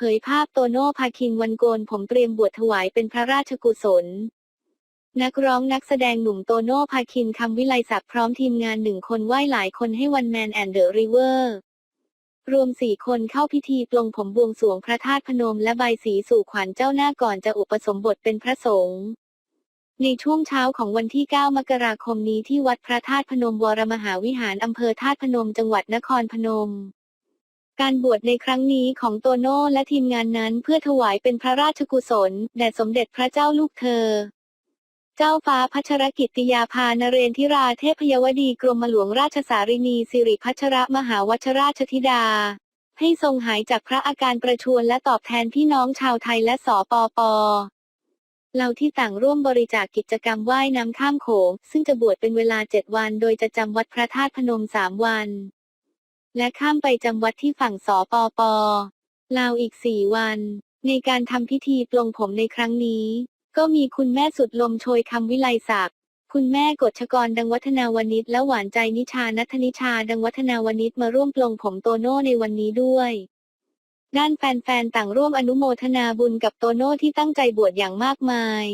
ผยภาพโตโน่พาคินวันโกนผมเตรียมบวชถวายเป็นพระราชกุศล นักร้องนักแสดงหนุ่มโตโน่พาคินคำวิไลศักดิ์พร้อมทีมงานหนึ่งคนไหว้หลายคนให้วันแมนแอนเดอะริเวอร์ รวมสี่คนเข้าพิธีปลงผมบวงสรวงพระธาตุพนมและใบสีสู่ขวัญเจ้าหน้าก่อนจะอุปสมบทเป็นพระสงฆ์ในช่วงเช้าของวันที่ 9 มกราคมนี้ที่วัดพระธาตุพนมวรมหาวิหารอำเภอธาตุพนมจังหวัดนครพนม การบวชในครั้งนี้ของโตโน่และทีมงานนั้นเพื่อถวายเป็นพระราชกุศลแด่สมเด็จพระเจ้าลูกเธอ เจ้าฟ้าพัชรกิติยาภานเรนทิราเทพยวดีกรมหลวงราชสารินีสิริพัชรมหาวชราชธิดา ให้ทรงหายจากพระอาการประชวรและตอบแทนพี่น้องชาวไทยและสปปเราที่ต่างร่วมบริจาคกิจกรรมว่ายน้ำข้ามโขง ซึ่งจะบวชเป็นเวลาเจ็ดวัน โดยจะจำวัดพระธาตุพนมสามวัน และข้ามไปจำวัดที่ฝั่งสปปลาวอีกสี่วัน ในการทำพิธีปลงผมในครั้งนี้ ก็มีคุณแม่สุดลมโชยคำวิไลศักดิ์คุณแม่กฎชกรดังวัฒนาวนิชและหวานใจนิชานัทนิชาดังวัฒนาวนิชมาร่วมปลงผมโตโน่ในวันนี้ด้วย ด้านแฟนๆต่างร่วมอนุโมทนาบุญกับโตโน่ที่ตั้งใจบวชอย่างมากมาย